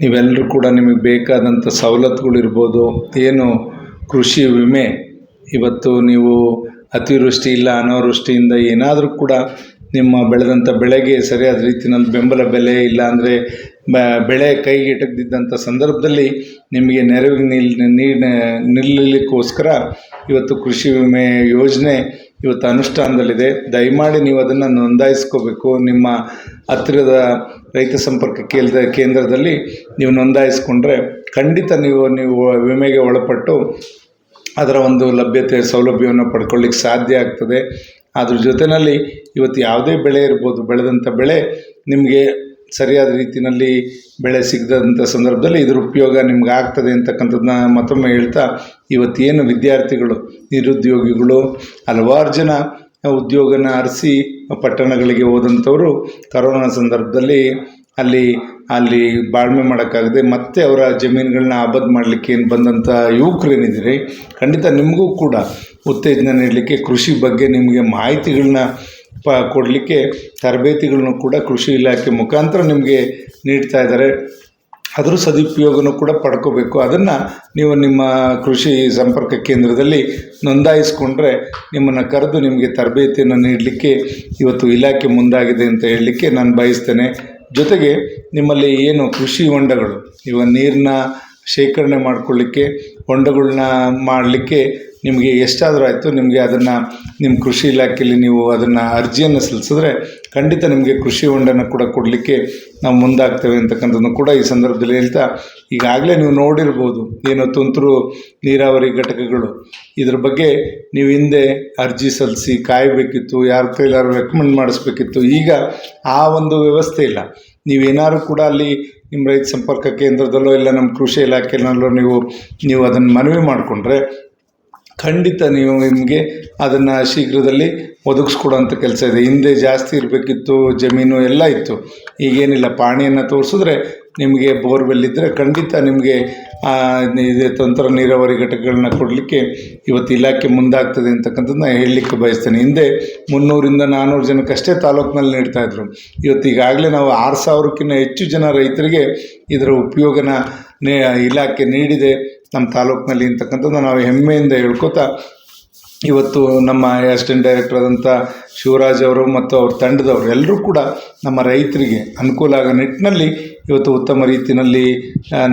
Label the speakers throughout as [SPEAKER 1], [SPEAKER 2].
[SPEAKER 1] ನೀವೆಲ್ಲರೂ ಕೂಡ ನಿಮಗೆ ಬೇಕಾದಂಥ ಸವಲತ್ತುಗಳಿರ್ಬೋದು. ಏನು ಕೃಷಿ ವಿಮೆ, ಇವತ್ತು ನೀವು ಅತಿವೃಷ್ಟಿ ಇಲ್ಲ ಅನಾವೃಷ್ಟಿಯಿಂದ ಏನಾದರೂ ಕೂಡ ನಿಮ್ಮ ಬೆಳೆದಂಥ ಬೆಳೆಗೆ ಸರಿಯಾದ ರೀತಿಯಲ್ಲಿ ಬೆಂಬಲ ಬೆಲೆ ಇಲ್ಲ ಅಂದರೆ ಬೆಳೆ ಕೈಗೆಟಕದಿದ್ದಂಥ ಸಂದರ್ಭದಲ್ಲಿ ನಿಮಗೆ ನೆರವಿಗೆ ನಿಲ್ ನಿಲ್ಲಲಿಕ್ಕೋಸ್ಕರ ಇವತ್ತು ಕೃಷಿ ವಿಮೆ ಯೋಜನೆ ಇವತ್ತು ಅನುಷ್ಠಾನದಲ್ಲಿದೆ. ದಯಮಾಡಿ ನೀವು ಅದನ್ನು ನೋಂದಾಯಿಸ್ಕೋಬೇಕು. ನಿಮ್ಮ ಹತ್ತಿರದ ರೈತ ಸಂಪರ್ಕ ಕೇಂದ್ರ, ಕೇಂದ್ರದಲ್ಲಿ ನೀವು ನೋಂದಾಯಿಸ್ಕೊಂಡ್ರೆ ಖಂಡಿತ ನೀವು ನೀವು ವಿಮೆಗೆ ಒಳಪಟ್ಟು ಅದರ ಒಂದು ಲಭ್ಯತೆ, ಸೌಲಭ್ಯವನ್ನು ಪಡ್ಕೊಳ್ಳಿಕ್ಕೆ ಸಾಧ್ಯ ಆಗ್ತದೆ. ಅದ್ರ ಜೊತೆಯಲ್ಲಿ ಇವತ್ತು ಯಾವುದೇ ಬೆಳೆ ಇರ್ಬೋದು, ಬೆಳೆದಂಥ ಬೆಳೆ ನಿಮಗೆ ಸರಿಯಾದ ರೀತಿಯಲ್ಲಿ ಬೆಳೆ ಸಿಗದಂಥ ಸಂದರ್ಭದಲ್ಲಿ ಇದರ ಉಪಯೋಗ ನಿಮ್ಗೆ ಆಗ್ತದೆ ಅಂತಕ್ಕಂಥದ್ದನ್ನ ಮತ್ತೊಮ್ಮೆ ಹೇಳ್ತಾ, ಇವತ್ತೇನು ವಿದ್ಯಾರ್ಥಿಗಳು, ನಿರುದ್ಯೋಗಿಗಳು, ಹಲವಾರು ಜನ ಉದ್ಯೋಗನ ಅರಸಿ ಪಟ್ಟಣಗಳಿಗೆ ಹೋದಂಥವರು ಕರೋನಾ ಸಂದರ್ಭದಲ್ಲಿ ಅಲ್ಲಿ ಅಲ್ಲಿ ಬಾಳ್ಮೆ ಮಾಡೋಕ್ಕಾಗದೆ ಮತ್ತೆ ಅವರ ಜಮೀನುಗಳನ್ನ ಆಬದ್ ಮಾಡಲಿಕ್ಕೆ ಏನು ಬಂದಂಥ ಯುವಕರು ಏನಿದ್ದೀರಿ ಖಂಡಿತ ನಿಮಗೂ ಕೂಡ ಉತ್ತೇಜನ ನೀಡಲಿಕ್ಕೆ ಕೃಷಿ ಬಗ್ಗೆ ನಿಮಗೆ ಮಾಹಿತಿಗಳನ್ನ ಪ ಕೊಡಲಿಕ್ಕೆ ತರಬೇತಿಗಳನ್ನು ಕೂಡ ಕೃಷಿ ಇಲಾಖೆ ಮುಖಾಂತರ ನಿಮಗೆ ನೀಡ್ತಾ ಇದ್ದಾರೆ. ಅದರ ಸದುಪಯೋಗನೂ ಕೂಡ ಪಡ್ಕೋಬೇಕು. ಅದನ್ನು ನೀವು ನಿಮ್ಮ ಕೃಷಿ ಸಂಪರ್ಕ ಕೇಂದ್ರದಲ್ಲಿ ನೋಂದಾಯಿಸ್ಕೊಂಡ್ರೆ ನಿಮ್ಮನ್ನು ಕರೆದು ನಿಮಗೆ ತರಬೇತಿಯನ್ನು ನೀಡಲಿಕ್ಕೆ ಇವತ್ತು ಇಲಾಖೆ ಮುಂದಾಗಿದೆ ಅಂತ ಹೇಳಲಿಕ್ಕೆ ನಾನು ಬಯಸ್ತೇನೆ. ಜೊತೆಗೆ ನಿಮ್ಮಲ್ಲಿ ಏನು ಕೃಷಿ ಹೊಂಡಗಳು, ಇವ ನೀರನ್ನ ಶೇಖರಣೆ ಮಾಡಿಕೊಳ್ಳಿಕ್ಕೆ ಹೊಂಡಗಳನ್ನ ಮಾಡಲಿಕ್ಕೆ ನಿಮಗೆ ಎಷ್ಟಾದರೂ ಆಯಿತು, ನಿಮಗೆ ಅದನ್ನು ನಿಮ್ಮ ಕೃಷಿ ಇಲಾಖೆಯಲ್ಲಿ ನೀವು ಅದನ್ನು ಅರ್ಜಿಯನ್ನು ಸಲ್ಲಿಸಿದ್ರೆ ಖಂಡಿತ ನಿಮಗೆ ಕೃಷಿ ಹೊಂಡನ ಕೂಡ ಕೊಡಲಿಕ್ಕೆ ನಾವು ಮುಂದಾಗ್ತೇವೆ ಅಂತಕ್ಕಂಥದ್ದು ಕೂಡ ಈ ಸಂದರ್ಭದಲ್ಲಿ ಹೇಳ್ತಾ, ಈಗಾಗಲೇ ನೀವು ನೋಡಿರ್ಬೋದು ಏನು ತುಂತುರು ನೀರಾವರಿ ಘಟಕಗಳು. ಇದ್ರ ಬಗ್ಗೆ ನೀವು ಹಿಂದೆ ಅರ್ಜಿ ಸಲ್ಲಿಸಿ ಕಾಯಬೇಕಿತ್ತು, ಯಾರ ಕೈಲಾರು ರೆಕಮೆಂಡ್ ಮಾಡಿಸ್ಬೇಕಿತ್ತು, ಈಗ ಆ ಒಂದು ವ್ಯವಸ್ಥೆ ಇಲ್ಲ. ನೀವೇನಾದ್ರು ಕೂಡ ಅಲ್ಲಿ ನಿಮ್ಮ ರೈತ ಸಂಪರ್ಕ ಕೇಂದ್ರದಲ್ಲೋ ಇಲ್ಲ ನಮ್ಮ ಕೃಷಿ ಇಲಾಖೆನಲ್ಲೋ ನೀವು ನೀವು ಅದನ್ನು ಮನವಿ ಮಾಡಿಕೊಂಡ್ರೆ ಖಂಡಿತ ನೀವು ನಿಮಗೆ ಅದನ್ನು ಶೀಘ್ರದಲ್ಲಿ ಒದಗಿಸ್ಕೊಡೋಂಥ ಕೆಲಸ ಇದೆ. ಹಿಂದೆ ಜಾಸ್ತಿ ಇರಬೇಕಿತ್ತು, ಜಮೀನು ಎಲ್ಲ ಇತ್ತು. ಈಗೇನಿಲ್ಲ, ಪಾಣಿಯನ್ನು ತೋರಿಸಿದ್ರೆ ನಿಮಗೆ ಬೋರ್ವೆಲ್ ಇದ್ದರೆ ಖಂಡಿತ ನಿಮಗೆ ಇದೆ ತಂತ್ರ ನೀರಾವರಿ ಘಟಕಗಳನ್ನ ಕೊಡಲಿಕ್ಕೆ ಇವತ್ತು ಇಲಾಖೆ ಮುಂದಾಗ್ತದೆ ಅಂತಕ್ಕಂಥದ್ದು ನಾನು ಹೇಳಲಿಕ್ಕೆ ಬಯಸ್ತೇನೆ. ಹಿಂದೆ ಮುನ್ನೂರಿಂದ ನಾನ್ನೂರು ಜನಕ್ಕಷ್ಟೇ ತಾಲೂಕಿನಲ್ಲಿ ನೀಡ್ತಾಯಿದ್ರು ಇವತ್ತು ಈಗಾಗಲೇ ನಾವು ಆರು ಸಾವಿರಕ್ಕಿಂತ ಹೆಚ್ಚು ಜನ ರೈತರಿಗೆ ಇದರ ಉಪಯೋಗನ ಇಲಾಖೆ ನೀಡಿದೆ. ನಮ್ಮ ತಾಲೂಕಿನಲ್ಲಿ ಅಂತಕ್ಕಂಥದ್ದು ನಾವು ಹೆಮ್ಮೆಯಿಂದ ಹೇಳ್ಕೊತಾ ಇವತ್ತು ನಮ್ಮ ಅಸಿಸ್ಟೆಂಟ್ ಡೈರೆಕ್ಟರ್ ಆದಂಥ ಶಿವರಾಜ್ ಅವರು ಮತ್ತು ಅವ್ರ ತಂಡದವರು ಎಲ್ಲರೂ ಕೂಡ ನಮ್ಮ ರೈತರಿಗೆ ಅನುಕೂಲ ಆಗೋ ನಿಟ್ಟಿನಲ್ಲಿ ಇವತ್ತು ಉತ್ತಮ ರೀತಿಯಲ್ಲಿ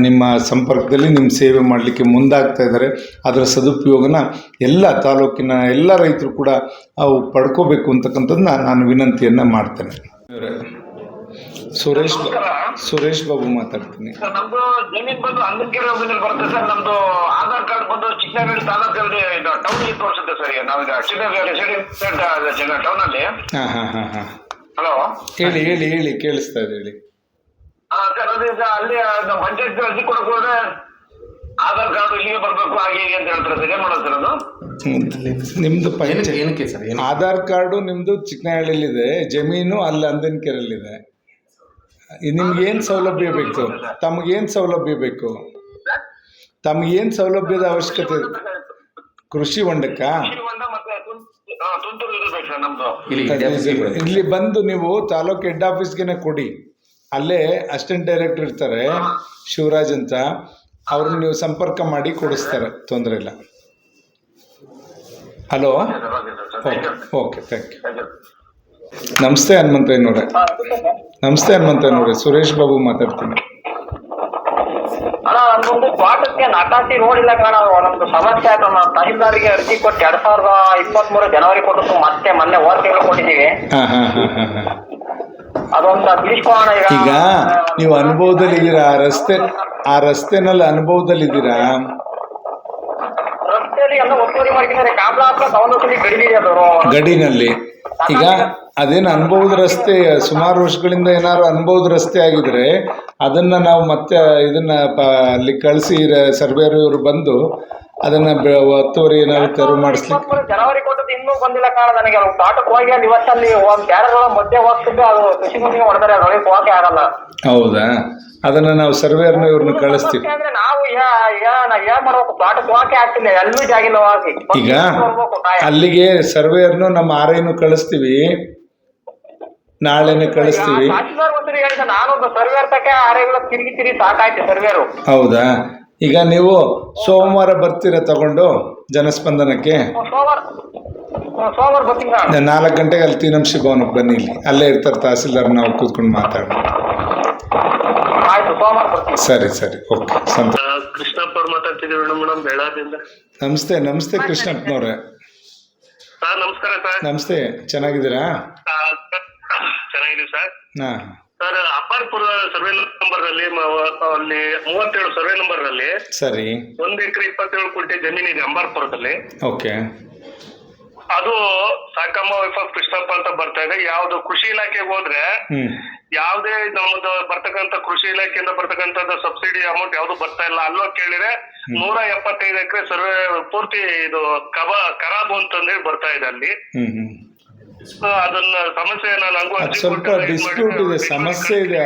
[SPEAKER 1] ನಿಮ್ಮ ಸಂಪರ್ಕದಲ್ಲಿ ನಿಮ್ಮ ಸೇವೆ ಮಾಡಲಿಕ್ಕೆ ಮುಂದಾಗ್ತಾ ಇದ್ದಾರೆ. ಅದರ ಸದುಪಯೋಗನ ಎಲ್ಲ ತಾಲೂಕಿನ ಎಲ್ಲ ರೈತರು ಕೂಡ ಅವು ಪಡ್ಕೋಬೇಕು ಅಂತಕ್ಕಂಥದ್ದನ್ನ ನಾನು ವಿನಂತಿಯನ್ನು ಮಾಡ್ತೇನೆ. ಸುರೇಶ್ ಬಾ- ಸುರೇಶ್ ಬಾಬು ಮಾತಾಡ್ತೀನಿ.
[SPEAKER 2] ಸರ್ ನಮ್ದು ಜಮೀನ್ ಬಂದು ಅಂಗನಕೆರೆ ಹೋಗಿನಲ್ಲಿ ಬರುತ್ತೆ ಸರ್. ನಮ್ದು ಆಧಾರ್ ಕಾರ್ಡ್ ಬಂದು ಚಿಕ್ಕನಹಳ್ಳಿ ತಾಲೂಕಲ್ಲಿ ಇದು ಟೌನ್ ಅಲ್ಲಿ ತೋರಿಸುತ್ತೆ ಸರ್ ಈಗ. ನಾವೀಗ ಚಿಕ್ಕನಹಳ್ಳಿ ರೆಸಿಡೆಂಟ್ ಟೌನ್ ಅಲ್ಲಿ.
[SPEAKER 1] ಹಾಂ ಹಾಂ ಹಾಂ ಹಾಂ.
[SPEAKER 2] ಹಲೋ
[SPEAKER 1] ಹೇಳಿ ಹೇಳಿ ಹೇಳಿ ಕೇಳಿಸ್ತಾ ಇದೆ ಹೇಳಿ.
[SPEAKER 2] ಸರ್ ಅದು ಈಗ ಅಲ್ಲಿ ನಮ್ಮ ಪಂಚಾಯತ್ ಅರ್ಜಿ ಕೊಡಕ್ ಹೋದ್ರೆ ಆಧಾರ್ ಕಾರ್ಡ್ ಇಲ್ಲಿಗೆ ಬರ್ಬೇಕು ಹಾಗೆ ಹೀಗೆ ಅಂತ ಹೇಳ್ತಾರೆ ಸರ್. ಏನ್ ಮಾಡೋದು ಸರ್ ಅದು?
[SPEAKER 1] ನಿಮ್ಮದು
[SPEAKER 3] ಏನಕ್ಕೆ
[SPEAKER 1] ಪಂಚಾಯತ್
[SPEAKER 3] ಏನಕ್ಕೆ ಸರ್ ಏನು
[SPEAKER 1] ಆಧಾರ್ ಕಾರ್ಡು ನಿಮ್ದು ಚಿಕ್ಕನಹಳ್ಳಿಲಿದೆ ಜಮೀನು ಅಲ್ಲಿ ಅಂದನಕೆರೆಯಲ್ಲಿದೆ ನಿಮ್ಗೆ ಏನು ಸೌಲಭ್ಯ ಬೇಕು? ತಮಗೇನು ಸೌಲಭ್ಯ ಬೇಕು? ತಮಗೇನು ಸೌಲಭ್ಯದ ಅವಶ್ಯಕತೆ? ಕೃಷಿ ಹೊಂಡಕ್ಕ?
[SPEAKER 3] ಇಲ್ಲಿ
[SPEAKER 1] ಬಂದು ನೀವು ತಾಲೂಕು ಹೆಡ್ ಆಫೀಸ್ಗೆನೆ ಕೊಡಿ. ಅಲ್ಲೇ ಅಸಿಸ್ಟೆಂಟ್ ಡೈರೆಕ್ಟರ್ ಇರ್ತಾರೆ ಶಿವರಾಜ್ ಅಂತ. ಅವ್ರನ್ನ ನೀವು ಸಂಪರ್ಕ ಮಾಡಿ ಕೊಡಿಸ್ತಾರೆ ತೊಂದರೆ ಇಲ್ಲ. Hello okay okay thank you ನಮಸ್ತೆ ಹನುಮಂತಯ್ಯನವ್ರೆ ನಮಸ್ತೆ ಹನುಮಂತಯ್ಯನವ್ರೆ ಸುರೇಶ್ ಬಾಬು ಮಾತಾಡ್ತೀನಿ.
[SPEAKER 4] ನಮ್ದೊಂದು ತೋಟಕ್ಕೆ ನಟಾಸಿ ನೋಡಿಲ್ಲ ಕಣ. ನಮ್ದು ಸಮಸ್ಯೆ ಆಯ್ತು. ನಾವು ತಹಸೀಲ್ದಾರಿಗೆ ಅರ್ಜಿ ಕೊಟ್ಟು ಎರಡ್ ಸಾವಿರದ ಇಪ್ಪತ್ತ್ ಮೂರು ಜನವರಿ ಕೊಟ್ಟು ಮತ್ತೆ ಮೊನ್ನೆ ಹೋದ ತಿಂಗಳು ಕೊಟ್ಟಿದ್ದೀವಿ. ಅದೊಂದು ಬಿಡಿಸ್ಕೊಳ್ಳೋಣ ಈಗ.
[SPEAKER 1] ಈಗ ನೀವು ಅನುಭವದಲ್ಲಿದ್ದೀರಾ? ಆ ರಸ್ತೆ ಆ ರಸ್ತೆನಲ್ಲಿ ಅನುಭವದಲ್ಲಿದ್ದೀರಾ?
[SPEAKER 4] ರಸ್ತೆಯಲ್ಲಿ ಎಲ್ಲ ಒತ್ತುವರಿ ಮಾಡ್ತಿದ್ದಾರೆ ಕಾಬ್ಲಾ ಹತ್ರ ಗಡಿಬಿಡಿ ಅದು.
[SPEAKER 1] ಗಡಿನಲ್ಲಿ. ಈಗ ಅದೇನು ಅನುಭವದ ರಸ್ತೆ ಸುಮಾರು ವರ್ಷಗಳಿಂದ ಏನಾದ್ರು ಅನುಭವದ ರಸ್ತೆ ಆಗಿದ್ರೆ ಅದನ್ನ ನಾವು ಮತ್ತೆ ಇದನ್ನ ಪ ಅಲ್ಲಿ ಕಳಿಸಿ ಸರ್ವೇರ್ ಇವರು ಬಂದು ಅದನ್ನ ಹತ್ತುವರೆ ಒತ್ತುವರಿ ಏನಾದ್ರು ತೆರವು ಮಾಡಿಸ್ಲಿಕ್ಕೆ.
[SPEAKER 4] ಜನವರಿ ಕೊಟ್ಟದ್ದು ಇನ್ನೂ ಬಂದಿಲ್ಲ ಕಾರಣ ನನಗೆ. ಅವ್ರು ತೋಟಕ್ಕೆ ಹೋಗಿ ಅಲ್ಲಿ ಇವತ್ತಲ್ಲಿ ಒಂದ್ ಬ್ಯಾರಗಳ ಮಧ್ಯೆ ಹೋಗ್ತಿದ್ದು. ಅದು ಕೃಷಿ ಭೂಮಿಗೆ ಹೊಡೆದರೆ ಅದ್ರೊಳಗೆ ಹೋಗಕ್ಕೆ ಆಗಲ್ಲ.
[SPEAKER 1] ಹೌದಾ? ಅದನ್ನ ನಾವು ಸರ್ವೇರ್ನ ಇವ್ರನ್ನ ಕಳಿಸ್ತೀವಿ.
[SPEAKER 4] ಅಂದ್ರೆ ನಾವು ಏನ್ ಮಾಡ್ಬೇಕು? ತೋಟಕ್ಕೆ ಹೋಗಕ್ಕೆ ಆಗ್ತಿಲ್ಲ. ಎಲ್ಲೂ ಜಾಗಿಲ್ಲ ಹೋಗಿ
[SPEAKER 1] ಈಗ. ಅಲ್ಲಿಗೆ ಸರ್ವೇರ್ನು ನಮ್ಮ ಆರೈನು ಕಳಿಸ್ತೀವಿ. ನಾಳೆನೆ ಕಳಿಸ್ತೀವಿ.
[SPEAKER 4] ತಹಸೀಲ್ದಾರ್ ಒಂದ್ಸರಿ ಹೇಳಿದ ನಾನೊಂದು ಸರ್ವೇರ್ ತಕ್ಕೆ ಆರೇಗಳ ತಿರುಗಿ ತಿರುಗಿ ಸಾಕಾಯ್ತು ಸರ್ವೇರು
[SPEAKER 1] ಹೌದಾ? ಈಗ ನೀವು ಸೋಮವಾರ ಬರ್ತೀರಾ ತಗೊಂಡು ಜನಸ್ಪಂದನಕ್ಕೆ?
[SPEAKER 4] ಸೋಮವಾರ. ಬರ್ತೀನಿ
[SPEAKER 1] ನಾಲ್ಕು ಗಂಟೆಗೆ ಅಲ್ಲಿ ತೀನಂಶಿ ಭವನಕ್ಕೆ ಬನ್ನಿ ಇಲ್ಲಿ. ಅಲ್ಲೇ ಇರ್ತಾರೆ ತಹಸೀಲ್ದಾರ್ ನಾವು ಕೂತ್ಕೊಂಡು ಮಾತಾಡೋಣ. ಸರಿ ಸರಿ. ಓಕೆ. ಸಂತೋಷ.
[SPEAKER 3] ಕೃಷ್ಣಪ್ಪ ಅವ್ರು ಮಾತಾಡ್ತಿದ್ದೀವಿ ಮೇಡಮ್? ಮೇಡಮ್
[SPEAKER 1] ನಮಸ್ತೆ ನಮಸ್ತೆ ಕೃಷ್ಣಪ್ಪನವ್ರೆ.
[SPEAKER 3] ಸರ್ ನಮಸ್ಕಾರ ಸರ್.
[SPEAKER 1] ನಮಸ್ತೆ. ಚೆನ್ನಾಗಿದ್ದೀರಾ?
[SPEAKER 3] ಸರ್, ಚೆನ್ನಾಗಿದ್ದೀವಿ ಸರ್.
[SPEAKER 1] ಹಾಂ.
[SPEAKER 3] ಸರ್ ಅಪ್ಪಾರ್ಪುರ ಸರ್ವೆ ನಂಬರ್ ಅಲ್ಲಿ ಅಲ್ಲಿ ಮೂವತ್ತೇಳು ಸರ್ವೆ ನಂಬರ್ ಅಲ್ಲಿ
[SPEAKER 1] ಸರಿ.
[SPEAKER 3] ಒಂದ್ ಎಕರೆ ಇಪ್ಪತ್ತೇಳು ಕುಂಟೆ ಇದೆ ಅಂಬಾರ್ಪುರದಲ್ಲಿ
[SPEAKER 1] ಓಕೆ.
[SPEAKER 3] ಅದು ಸಾಕಮ್ಮ ವೈಫ್ ಆಫ್ ಕೃಷ್ಣಪ್ಪ ಅಂತ ಬರ್ತಾ ಇದೆ. ಯಾವ್ದು ಕೃಷಿ ಇಲಾಖೆಗೆ ಹೋದ್ರೆ ಯಾವ್ದೇ ನಮ್ದು ಬರ್ತಕ್ಕಂತ ಕೃಷಿ ಇಲಾಖೆಯಿಂದ ಬರ್ತಕ್ಕಂಥ ಸಬ್ಸಿಡಿ ಅಮೌಂಟ್ ಯಾವ್ದು ಬರ್ತಾ ಇಲ್ಲ. ಅಲ್ಲೋ ಕೇಳಿದ್ರೆ ನೂರ ಎಪ್ಪತ್ತೈದು ಎಕರೆ ಸರ್ವೆ ಪೂರ್ತಿ ಇದು ಕಬ ಖರಾಬು ಅಂತಂದೇಳಿ ಬರ್ತಾ ಇದೆ ಅಲ್ಲಿ. ಅದನ್ನ ಸಮಸ್ಯೆ
[SPEAKER 1] ಅದು ಸ್ವಲ್ಪ ಡಿಸ್ಪ್ಯೂಟ್ ಇದೆ ಸಮಸ್ಯೆ ಇದೆ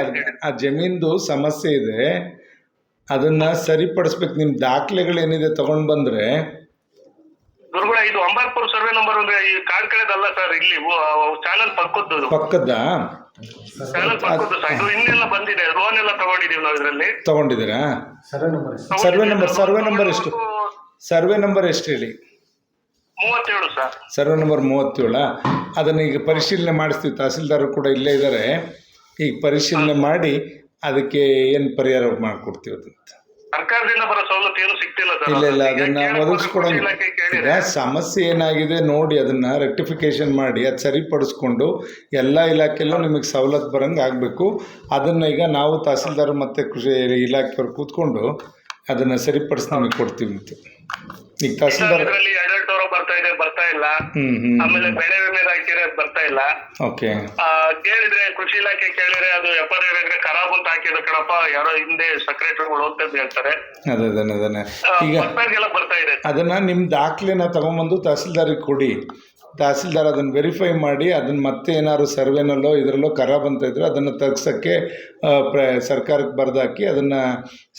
[SPEAKER 1] ಆ ಜಮೀನ್ದು ಸಮಸ್ಯೆ ಇದೆ. ಅದನ್ನ ಸರಿಪಡಿಸ್ಬೇಕು. ನಿಮ್ ದಾಖಲೆಗಳೇನಿದೆ ತಗೊಂಡ್ ಬಂದ್ರೆ?
[SPEAKER 3] ಗುರುಗಳ ಇದು ಅಂಬಾರ್ಪುರ್ ಸರ್ವೆ ನಂಬರ್ ಒಂದು ಈ ಕಾರ್ಕಳದಲ್ಲ ಸರ್ ಇಲ್ಲಿ ಚಾನಲ್ ಪಕ್ಕದ್ದು
[SPEAKER 1] ಪಕ್ಕದ
[SPEAKER 3] ಚಾನಲ್ ಪಕ್ಕದ್ದು ಸರ್ ಇದು ಇನ್ನೆಲ್ಲ ಬಂದಿದೆ ಲೋನ್ ಎಲ್ಲ ತಗೊಂಡಿದೀವಿ ನಾವು ಇದರಲ್ಲಿ.
[SPEAKER 1] ತಗೊಂಡಿದ್ದೀರಾ? ಸರ್ವೆ ನಂಬರ್ ಸರ್ವೆ ನಂಬರ್ ಎಷ್ಟು? ಸರ್ವೆ ನಂಬರ್ ಎಷ್ಟು ಹೇಳಿ?
[SPEAKER 3] ಮೂವತ್ತೇಳು ಸರ್.
[SPEAKER 1] Survey number ಮೂವತ್ತೇಳ? ಅದನ್ನು ಈಗ ಪರಿಶೀಲನೆ ಮಾಡಿಸ್ತೀವಿ. ತಹಸೀಲ್ದಾರರು ಕೂಡ ಇಲ್ಲೇ ಇದ್ದಾರೆ ಈಗ ಪರಿಶೀಲನೆ ಮಾಡಿ ಅದಕ್ಕೆ ಏನು ಪರಿಹಾರ ಮಾಡಿಕೊಡ್ತೀವಿ ಅದಂತ
[SPEAKER 3] ಸರ್ಕಾರದಿಂದ ಬರೋ ಸವಲತ್ತು ಏನು ಸಿಗ್ತಿಲ್ಲ ಸರ್.
[SPEAKER 1] ಇಲ್ಲ ಇಲ್ಲ ಅದನ್ನ
[SPEAKER 3] ಕೇಳಿದ್ರೆ
[SPEAKER 1] ಸಮಸ್ಯೆ ಏನಾಗಿದೆ ನೋಡಿ ಅದನ್ನ ರೆಕ್ಟಿಫಿಕೇಶನ್ ಮಾಡಿ ಅದು ಸರಿಪಡಿಸ್ಕೊಂಡು ಎಲ್ಲ ಇಲಾಖೆಲ್ಲೂ ನಿಮಗೆ ಸವಲತ್ತು ಬರಂಗೆ ಆಗಬೇಕು. ಅದನ್ನ ಈಗ ನಾವು ತಹಸೀಲ್ದಾರ್ ಮತ್ತು ಕೃಷಿ ಇಲಾಖೆಯವ್ರು ಕೂತ್ಕೊಂಡು ಅದನ್ನು ಸರಿಪಡಿಸಿ ನಮಗೆ ಕೊಡ್ತೀವಿ ಅಂತ. ಈಗ ತಹಸೀಲ್ದಾರ್
[SPEAKER 3] ಇದರಲ್ಲಿ ಎರಡೆರಡು ಬರ್ತಾ ಇದೆ ಬರ್ತಾ ಇಲ್ಲ.
[SPEAKER 1] ಹ್ಞೂ ಹ್ಞೂ
[SPEAKER 3] ಆಮೇಲೆ ಬೆಳೆ ವಿಮೆ ಹಾಕಿದ್ರೆ ಬರ್ತಾ ಇಲ್ಲ.
[SPEAKER 1] ಓಕೆ.
[SPEAKER 3] ಆ, ಕೇಳಿದ್ರೆ ಕೃಷಿ ಇಲಾಖೆ ಕೇಳಿದ್ರೆ ಅದು ಎಪ್ಪತ್ತೈದು ಎಕರೆ ಖರಾಬ್ ಅಂತ ಹಾಕಿದ್ರು ಕಣಪ್ಪ ಯಾರೋ ಹಿಂದೆ ಸೆಕ್ರೆಟರಿಗಳು ಅಂತ ಹೇಳ್ತಾರೆ
[SPEAKER 1] ಅದೇ ಅದನ್ನ ಅದನ್ನೇ ಈಗ
[SPEAKER 3] ಎಲ್ಲ ಬರ್ತಾ ಇದೆ.
[SPEAKER 1] ಅದನ್ನು ನಿಮ್ಮ ದಾಖಲೆನ ತಗೊಂಬಂದು ತಹಸೀಲ್ದಾರಿಗೆ ಕೊಡಿ. ತಹಸೀಲ್ದಾರ್ ಅದನ್ನು ವೆರಿಫೈ ಮಾಡಿ ಅದನ್ನು ಮತ್ತೆ ಏನಾದ್ರು ಸರ್ವೆನಲ್ಲೋ ಇದರಲ್ಲೋ ಖರಾಬ್ ಅಂತ ಇದ್ದರೆ ಅದನ್ನು ತೆಗ್ಸೋಕ್ಕೆ ಪ್ರ ಸರ್ಕಾರಕ್ಕೆ ಬರೆದಾಕಿ ಅದನ್ನು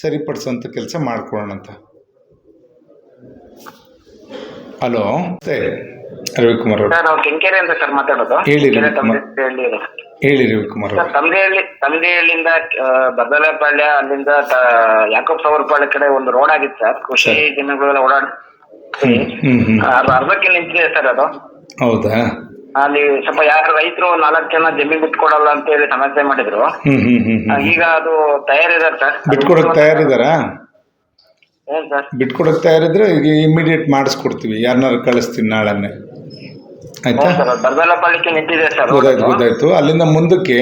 [SPEAKER 1] ಸರಿಪಡಿಸೋಂಥ ಕೆಲಸ ಮಾಡ್ಕೊಳ್ಳೋಣ ಅಂತ ಹಲೋ ರವಿಕುಮಾರ್
[SPEAKER 4] ಸರ್ ನಾವು ಕೆಂಕೆರೆ ಅಂತ ಸರ್ ಮಾತಾಡೋದು.
[SPEAKER 1] ಹೇಳಿ, ಹೇಳಿ ರವಿಕುಮಾರ್
[SPEAKER 4] ಸರ್ ತಮ್ಮದೇಹಳ್ಳಿ ತಮ್ಮದೇಹಳ್ಳಿಯಿಂದ ಬದಲಪಾಳ್ಯ ಅಲ್ಲಿಂದ ಯಾಕೋ ಸವರ್ಪಾಳ್ಯ ಕಡೆ ಒಂದು ರೋಡ್ ಆಗಿತ್ತು ಸರ್. ಕೃಷಿ ದಿನಗಳೆಲ್ಲ ಓಡಾಡ ಅರ್ಧಕ್ಕೆ ನಿಂತಿದೆ ಸರ್ ಅದು.
[SPEAKER 1] ಹೌದಾ?
[SPEAKER 4] ಅಲ್ಲಿ ಸ್ವಲ್ಪ ಯಾರು ರೈತರು ನಾಲ್ಕು ಜನ ಜಮೀನ್ ಬಿಟ್ಕೊಡಲ್ಲ ಅಂತ ಹೇಳಿ ಸಮಸ್ಯೆ ಮಾಡಿದ್ರು. ಈಗ ಅದು ತಯಾರಿದ್ದಾರೆ ಸರ್.
[SPEAKER 1] ಬಿಟ್ಕೊಡಕ್ ತಯಾರಿದಾರ?
[SPEAKER 4] ಬಿಟ್ಕೊಡಕ್ ಸರ್?
[SPEAKER 1] ತಯಾರಿದ್ರೆ ಈಗ ಇಮಿಡಿಯೇಟ್ ಮಾಡಿಸ್ಕೊಡ್ತೀವಿ. ಯಾರನ್ನಾರು ಕಳಿಸ್ತೀನಿ ನಾಳೆನೆ. ಆಯ್ತಾ?
[SPEAKER 4] ಸರ್ ನಿಂತಿದೆ ಸರ್.
[SPEAKER 1] ಗೊತ್ತಾಯ್ತು ಗೊತ್ತಾಯ್ತು. ಅಲ್ಲಿಂದ ಮುಂದಕ್ಕೆ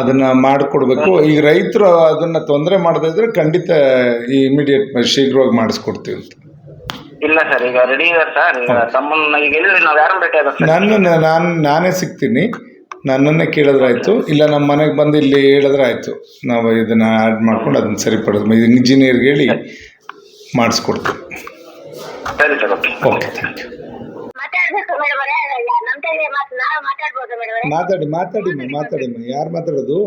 [SPEAKER 1] ಅದನ್ನ ಮಾಡ್ಕೊಡ್ಬೇಕು. ಈಗ ರೈತರು ಅದನ್ನ ತೊಂದರೆ ಮಾಡದೇ ಇದ್ರೆ ಖಂಡಿತ ಈ ಇಮಿಡಿಯೇಟ್ ಶೀಘ್ರವಾಗಿ ಮಾಡಿಸ್ಕೊಡ್ತೀವಿ ಅಂತ.
[SPEAKER 4] ಇಲ್ಲ ಸರ್ ಈಗ ರೆಡಿ ಇದೆ ಸರ್ ಈಗ ತಮ್ಮನ್ನ ಈಗ ಎಲ್ಲಿ ನಾವ್ ಯಾರನ್ನ ಭೇಟಿ ಆಗೋದು ಸರ್
[SPEAKER 1] ನನ್ನ ನಾನು ನಾನೇ ಸಿಗ್ತೀನಿ. ನನ್ನನ್ನೇ ಕೇಳಿದ್ರೆ ಆಯಿತು ಇಲ್ಲ ನಮ್ಮ ಮನೆಗೆ ಬಂದು ಇಲ್ಲಿ ಹೇಳಿದ್ರೆ ಆಯಿತು ನಾವು ಇದನ್ನ ಆ್ಯಡ್ ಮಾಡ್ಕೊಂಡು ಅದನ್ನ ಸರಿಪಡೋದು ಇಂಜಿನಿಯರ್ಗೆ ಹೇಳಿ ಮಾಡಿಸ್ಕೊಡ್ತೀನಿ
[SPEAKER 4] ಸರಿ sir okay
[SPEAKER 1] okay thank you
[SPEAKER 5] ಮಾತಾಡ್ಬೇಕು ಮೇಡಮ್ ಅವರೇ. ನಮ್ ಕೈಲಿ ಮಾತ್ ನಾವ್ ಮಾತಾಡ್ಬೋದು ಮೇಡಮ್
[SPEAKER 1] ಮಾತಾಡಿ ಮಾತಾಡಿಮ್ಮ ಮಾತಾಡಿಮ್ಮ ಯಾರು ಮಾತಾಡೋದು?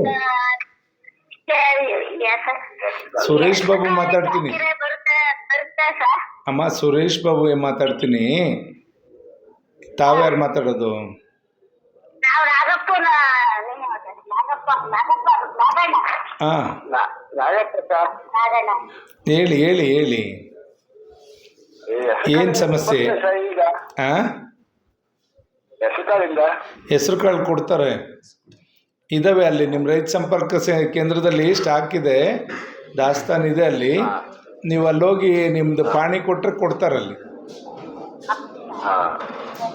[SPEAKER 1] ಸುರೇಶ್ ಬಾಬು ಮಾತಾಡ್ತೀನಿ.
[SPEAKER 5] ಬರುತ್ತೆ ಬರುತ್ತೆ ಸರ್
[SPEAKER 1] ಅಮ್ಮ ಸುರೇಶ್ ಬಾಬು ಏನ್ ಮಾತಾಡ್ತೀನಿ. ತಾವ್ಯಾರು ಮಾತಾಡೋದು? ಹಾಂ. ಹೇಳಿ ಹೇಳಿ ಹೇಳಿ. ಏನ್ ಸಮಸ್ಯೆ? ಹಾಂ ಹೆಸರು ಕಾಳು ಕೊಡ್ತಾರೆ. ಇದಾವೆ ಅಲ್ಲಿ ನಿಮ್ಮ ರೈತ ಸಂಪರ್ಕ ಸೇ- ಕೇಂದ್ರದಲ್ಲಿ ಸ್ಟಾಕ್ ಇದೆ ದಾಸ್ತಾನ್ ಇದೆ ಅಲ್ಲಿ. ನೀವು ಅಲ್ಲೋಗಿ ನಿಮ್ದು ಪಾಣಿ ಕೊಟ್ಟರೆ ಕೊಡ್ತಾರಲ್ಲಿ.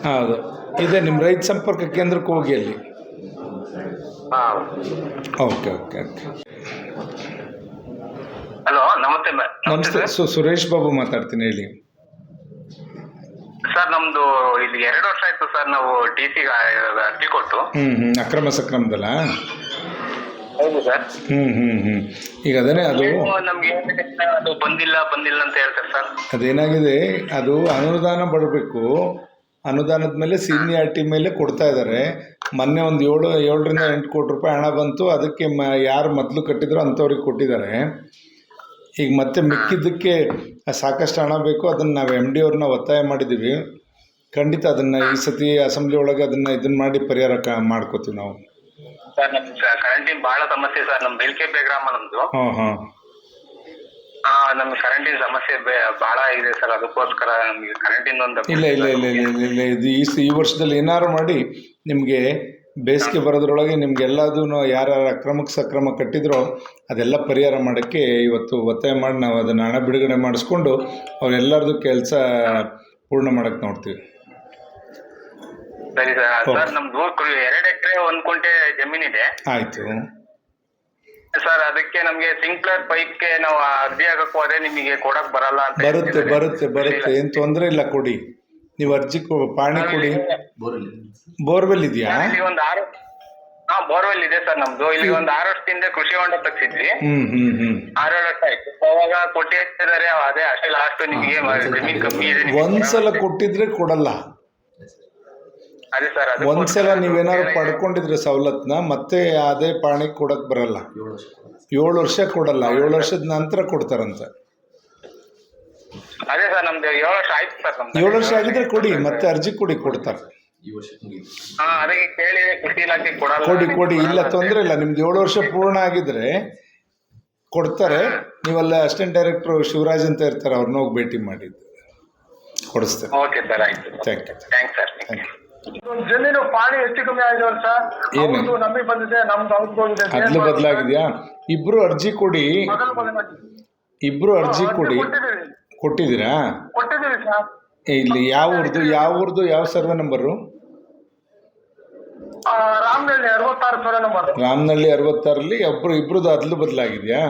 [SPEAKER 1] ಹೌದು. ಇದೆ ನಿಮ್ಮ ರೈತ ಸಂಪರ್ಕ ಕೇಂದ್ರಕ್ಕೆ ಹೋಗಿ ಅಲ್ಲಿ. Okay okay okay.
[SPEAKER 3] ಹಲೋ ನಮಸ್ತೆ
[SPEAKER 1] ನಮಸ್ತೆ ಸು ಸುರೇಶ್ ಬಾಬು ಮಾತಾಡ್ತೀನಿ ಹೇಳಿ.
[SPEAKER 3] ಸರ್ ನಮ್ದು ಇಲ್ಲಿ ಎರಡು ವರ್ಷ ಆಯ್ತು ಸರ್ ನಾವು ಟಿ ಸಿ ಅರ್ಜಿ ಕೊಟ್ಟು.
[SPEAKER 1] ಹ್ಮ್ ಹ್ಮ್ ಅಕ್ರಮ ಸಕ್ರಮದಲ್ಲ?
[SPEAKER 4] ಹೌದು ಸರ್.
[SPEAKER 1] ಹ್ಮ್ ಹ್ಮ್ ಹ್ಞೂ ಈಗ ಅದೇನೇ ಅದು
[SPEAKER 3] ನಮ್ಗೆ ಅದು ಬಂದಿಲ್ಲ ಬಂದಿಲ್ಲ ಅಂತ ಹೇಳ್ತಾರೆ ಸರ್.
[SPEAKER 1] ಅದೇನಾಗಿದೆ ಅದು ಅನುದಾನ ಬರಬೇಕು. ಅನುದಾನದ ಮೇಲೆ ಸೀನಿಯಾರಿಟಿ ಮೇಲೆ ಕೊಡ್ತಾ ಇದ್ದಾರೆ. ಮೊನ್ನೆ ಒಂದು ಏಳು ಏಳರಿಂದ ಎಂಟು ಕೋಟಿ ರೂಪಾಯಿ ಹಣ ಬಂತು. ಅದಕ್ಕೆ ಮ ಯಾರು ಮೊದಲು ಕಟ್ಟಿದ್ರು ಅಂಥವ್ರಿಗೆ ಕೊಟ್ಟಿದ್ದಾರೆ. ಈಗ ಮತ್ತೆ ಮಿಕ್ಕಿದ್ದಕ್ಕೆ ಸಾಕಷ್ಟು ಹಣ ಬೇಕು. ಅದನ್ನು ನಾವು ಎಂ ಡಿ ಅವ್ರನ್ನ ಒತ್ತಾಯ ಮಾಡಿದ್ದೀವಿ. ಖಂಡಿತ ಅದನ್ನು ಈ ಸತಿ ಅಸೆಂಬ್ಲಿ ಒಳಗೆ ಅದನ್ನು ಇದನ್ನ ಮಾಡಿ ಪರಿಹಾರ ಕ ಮಾಡ್ಕೋತೀವಿ ನಾವು.
[SPEAKER 6] ಸರ್ ನಮ್ ಕರೆಂಟಿನ ಬಹಳ ಸಮಸ್ಯೆ ಸರ್. ನಮ್ ಬೆಲ್ಕೆಬ್ಬೆ ಗ್ರಾಮ ನಮ್ದು.
[SPEAKER 1] ಹಾಂ ಹಾಂ.
[SPEAKER 6] ನಮ್ಗೆ ಕರೆಂಟಿನ ಸಮಸ್ಯೆ ಬೆ- ಬಹಳ ಇದೆ ಸರ್. ಅದಕ್ಕೋಸ್ಕರ ನಮ್ಗೆ ಕರೆಂಟಿನ ಒಂದು
[SPEAKER 1] ಇಲ್ಲ ಇಲ್ಲ ಇಲ್ಲ ಇಲ್ಲ ಇಲ್ಲ ಇಲ್ಲ. ಇದು ಈ ಸ- ಈ ವರ್ಷದಲ್ಲಿ ಏನಾರು ಮಾಡಿ ನಿಮಗೆ ಬೇಸಿಗೆ ಬರೋದ್ರೊಳಗೆ ನಿಮ್ಗೆ ಎಲ್ಲದೂ ಯಾರ್ಯಾರು ಅಕ್ರಮಕ್ಕೆ ಸಕ್ರಮ ಕಟ್ಟಿದ್ರೋ ಅದೆಲ್ಲ ಪರಿಹಾರ ಮಾಡಕ್ಕೆ ಇವತ್ತು ಒತ್ತಾಯ ಮಾಡಿ ನಾವು ಅದನ್ನ ಹಣ ಬಿಡುಗಡೆ ಮಾಡಿಸ್ಕೊಂಡು ಅವ್ರೆಲ್ಲರದು ಕೆಲಸ ಪೂರ್ಣ ಮಾಡಕ್ ನೋಡ್ತೀವಿ.
[SPEAKER 6] ಸರಿ ಸರ್. ಸರ್ ನಮ್ದು ಎರಡ್ ಎಕರೆ ಒಂದ್ ಕುಂಟೆ ಜಮೀನಿದೆ.
[SPEAKER 1] ಆಯಿತು.
[SPEAKER 6] ಸರ್ ಅದಕ್ಕೆ ನಮ್ಗೆ ಸಿಂಕ್ಲರ್ ಪೈಪ್ಗೆ ನಾವು ಅರ್ಜಿ ಹಾಕಕ್ ಹೋದ್ರೆ ನಿಮಗೆ ಕೊಡಕ್ ಬರಲ್ಲ ಅಂತ
[SPEAKER 1] ಬರುತ್ತೆ
[SPEAKER 6] ಹೇಳ್ತಿದ್ದಾರೆ.
[SPEAKER 1] ಬರುತ್ತೆ ಬರುತ್ತೆ. ಏನು ತೊಂದರೆ ಇಲ್ಲ ಕೊಡಿ. ನೀವು ಅರ್ಜಿ ಕೊ ಪಾಣಿ ಕೊಡಿ. ಬೋರ್ವೆಲ್ ಇದೆಯಾ?
[SPEAKER 6] ಇಲ್ಲಿ ಒಂದ್ ಆರು ಹಾ ಬೋರ್ವೆಲ್ ಇದೆ ಸರ್ ನಮ್ದು. ಇಲ್ಲಿ ಒಂದ್ ಆರು ವರ್ಷದಿಂದ ಕೃಷಿ ಹೊಂಡ ತಗ್ಸಿದ್ವಿ.
[SPEAKER 1] ಹ್ಮ್ ಹ್ಮ್ ಹ್ಞೂ
[SPEAKER 6] ಆರು ಏಳು ವರ್ಷ ಆಯ್ತು. ಅವಾಗ ಕೊಟ್ಟಿದ್ದಾರೆ ಅದೇ ಅಷ್ಟೇ ಲಾಸ್ಟ್ ನಿಮಗೆ ಜಮೀನ್ ಕಮ್ಮಿ ಇದೆ ನಿಮ್ಗೆ.
[SPEAKER 1] ಒಂದ್ಸಲ ಕೊಟ್ಟಿದ್ರೆ ಕೊಡಲ್ಲ. ಒಂದ್ಸಲ ನೀವೇನಾದ್ರು ಪಡ್ಕೊಂಡಿದ್ರೆ ಸವಲತ್ನ ಮತ್ತೆ ಅದೇ ಪಾಣಿ ಕೊಡಕ್ ಬರಲ್ಲ. ಏಳು ವರ್ಷ ಕೊಡಲ್ಲ ಏಳು ವರ್ಷದ ನಂತರ ಕೊಡ್ತಾರಂತೆ.
[SPEAKER 6] ಅದೇ ಸರ್ ನಮ್ದು ಏಳು ವರ್ಷ ಆಯ್ತು ಸರ್ ನಮ್ದು.
[SPEAKER 1] ಏಳು ವರ್ಷ ಆಗಿದ್ರೆ ಕೊಡಿ ಮತ್ತೆ ಅರ್ಜಿ ಕೊಡಿ ಕೊಡ್ತಾರೆ.
[SPEAKER 6] ಹಾ ಅದಕ್ಕೆ ಕೇಳಿ ಕೃಷಿ ಇಲಾಖೆ ಕೊಡಲ್ಲ.
[SPEAKER 1] ಕೊಡಿ ಕೊಡಿ ಇಲ್ಲ ತೊಂದರೆ ಇಲ್ಲ ನಿಮ್ದು ಏಳು ವರ್ಷ ಪೂರ್ಣ ಆಗಿದ್ರೆ ಕೊಡ್ತಾರೆ. ನೀವಲ್ಲ ಅಸಿಸ್ಟೆಂಟ್ ಡೈರೆಕ್ಟ್ರು ಶಿವರಾಜ್ ಅಂತ ಇರ್ತಾರೆ ಅವ್ರನ್ನ ಹೋಗಿ ಭೇಟಿ ಮಾಡಿ ಕೊಡಿಸ್ತಾರೆ.
[SPEAKER 6] ಓಕೆ ಸರ್ ಆಯ್ತು.
[SPEAKER 1] Thank you.
[SPEAKER 6] Thanks sir
[SPEAKER 1] thank you.
[SPEAKER 4] ಜಮೀನು ಪಾಣಿ ಹೆಚ್ಚು ಕಮ್ಮಿ ಆಗಿದೆ ಸರ್.
[SPEAKER 1] ಏನು?
[SPEAKER 4] ಅವ್ರ್ದು ನಮಗೆ ಬಂದಿದೆ ನಮ್ದು ಅವ್ರಿಗೆ ಹೋಗಿದೆ
[SPEAKER 1] ಅದ್ಲು ಬದಲಾಗಿದ್ಯಾ? ಇಬ್ರು ಅರ್ಜಿ ಕೊಡಿ.
[SPEAKER 4] ಮೊದಲು ಮೊದಲು ಮಾಡಿ.
[SPEAKER 1] ಇಬ್ರು ಅರ್ಜಿ ಕೊಡಿ.
[SPEAKER 4] ಕೊಟ್ಟಿದ್ದೀವಿ.
[SPEAKER 1] ಕೊಟ್ಟಿದ್ದೀರಾ?
[SPEAKER 4] ಕೊಟ್ಟಿದ್ದೀವಿ ಸರ್.
[SPEAKER 1] ಇಲ್ಲಿ ಯಾವ ಊರ್ದು ಯಾವ ಊರ್ದು ಯಾವ ಸರ್ವೆ ನಂಬರು?
[SPEAKER 4] ಆ, ರಾಮನಹಳ್ಳಿ ಅರವತ್ತಾರು ಸರ್ವೆ ನಂಬರ್.
[SPEAKER 1] ರಾಮನಹಳ್ಳಿ ಅರವತ್ತಾರಲ್ಲಿ ಒಬ್ರು ಇಬ್ರದ್ದು ಅದ್ಲು ಬದಲಾಗಿದ್ಯಾ?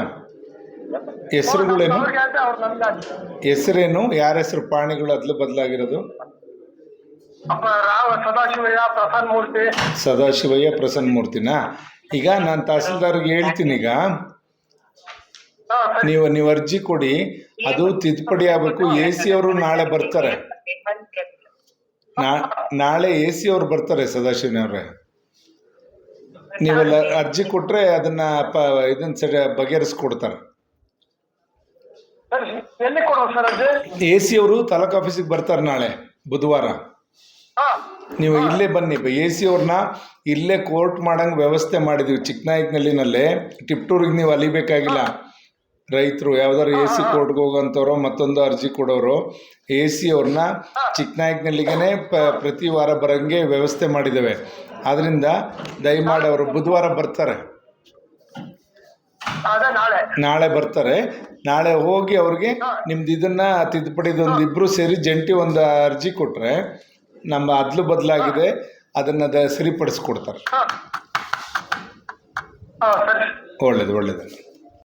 [SPEAKER 1] ಹೆಸರುಗಳೇನು?
[SPEAKER 4] ಅವ್ರಿಗೆ ಅಂತ ಅವ್ರು ನಮ್ಗೆ ಅಂತ.
[SPEAKER 1] ಹೆಸರೇನು? ಯಾರ ಹೆಸರು? ಪ್ರಾಣಿಗಳು ಅದ್ಲು ಬದಲಾಗಿರೋದು?
[SPEAKER 4] ಅಪ್ಪ ರಾವ ಸದಾಶಿವಯ್ಯ ಪ್ರಸನ್ನ ಮೂರ್ತಿ.
[SPEAKER 1] ಸದಾಶಿವಯ್ಯ ಪ್ರಸನ್ನ ಮೂರ್ತಿನಾ? ಈಗ ನಾನು ತಹಸೀಲ್ದಾರ್ಗೆ ಹೇಳ್ತೀನಿ ಈಗ.
[SPEAKER 4] ಹಾ, ಸರಿ.
[SPEAKER 1] ನೀವು ನೀವು ಅರ್ಜಿ ಕೊಡಿ. ಅದು ತಿದ್ದುಪಡಿ ಆಗಬೇಕು. ಎ ಸಿ ಅವರು ನಾಳೆ ಬರ್ತಾರೆ. ನಾ- ನಾಳೆ ಎ ಸಿ ಅವ್ರು ಬರ್ತಾರೆ ಸದಾಶಿವನವ್ರೆ. ನೀವೆಲ್ಲ ಅರ್ಜಿ ಕೊಟ್ಟರೆ ಅದನ್ನ ಪ ಇದನ್ನ ಸರಿ ಬಗೆಹರಿಸ್ಕೊಡ್ತಾರೆ.
[SPEAKER 4] ಸರಿ ಎಲ್ಲಿ ಕೊಡೋದು ಸರ್ ಅಜ್ಜಿ
[SPEAKER 1] ಎ ಸಿ ಅವರು ತಾಲೂಕು ಆಫೀಸಿಗೆ ಬರ್ತಾರೆ ನಾಳೆ ಬುಧವಾರ. ನೀವು ಇಲ್ಲೇ ಬನ್ನಿ. ಎ ಸಿ ಅವ್ರನ್ನ ಇಲ್ಲೇ ಕೋರ್ಟ್ ಮಾಡಂಗೆ ವ್ಯವಸ್ಥೆ ಮಾಡಿದ್ದೀವಿ ಚಿಕ್ಕನಾಯಕನಲ್ಲಿನಲ್ಲೇ. ಟಿಪ್ಟೂರಿಗೆ ನೀವು ಅಲಿಬೇಕಾಗಿಲ್ಲ. ರೈತರು ಯಾವ್ದಾದ್ರು ಎ ಸಿ ಕೋರ್ಟ್ಗೆ ಹೋಗೋಂಥವ್ರು ಮತ್ತೊಂದು ಅರ್ಜಿ ಕೊಡೋರು ಎ ಸಿ ಅವ್ರನ್ನ ಚಿಕ್ಕನಾಯಕನಲ್ಲಿಗೇ ಪ ಪ್ರತಿ ವಾರ ಬರೋಂಗೆ ವ್ಯವಸ್ಥೆ ಮಾಡಿದ್ದೇವೆ. ಅದರಿಂದ ದಯಮಾಡಿ ಅವರು ಬುಧವಾರ ಬರ್ತಾರೆ.
[SPEAKER 4] ನಾಳೆ.
[SPEAKER 1] ನಾಳೆ ಬರ್ತಾರೆ. ನಾಳೆ ಹೋಗಿ ಅವ್ರಿಗೆ ನಿಮ್ದು ಇದನ್ನ ತಿದ್ದುಪಡಿದು ಒಂದು ಇಬ್ಬರು ಸೇರಿ ಜಂಟಿ ಒಂದು ಅರ್ಜಿ ಕೊಟ್ಟರೆ ನಮ್ಮ ಅದ್ಲು ಬದಲಾಗಿದೆ ಅದನ್ನು ಸರಿಪಡಿಸ್ಕೊಡ್ತಾರೆ. ಒಳ್ಳೇದು ಒಳ್ಳೇದು.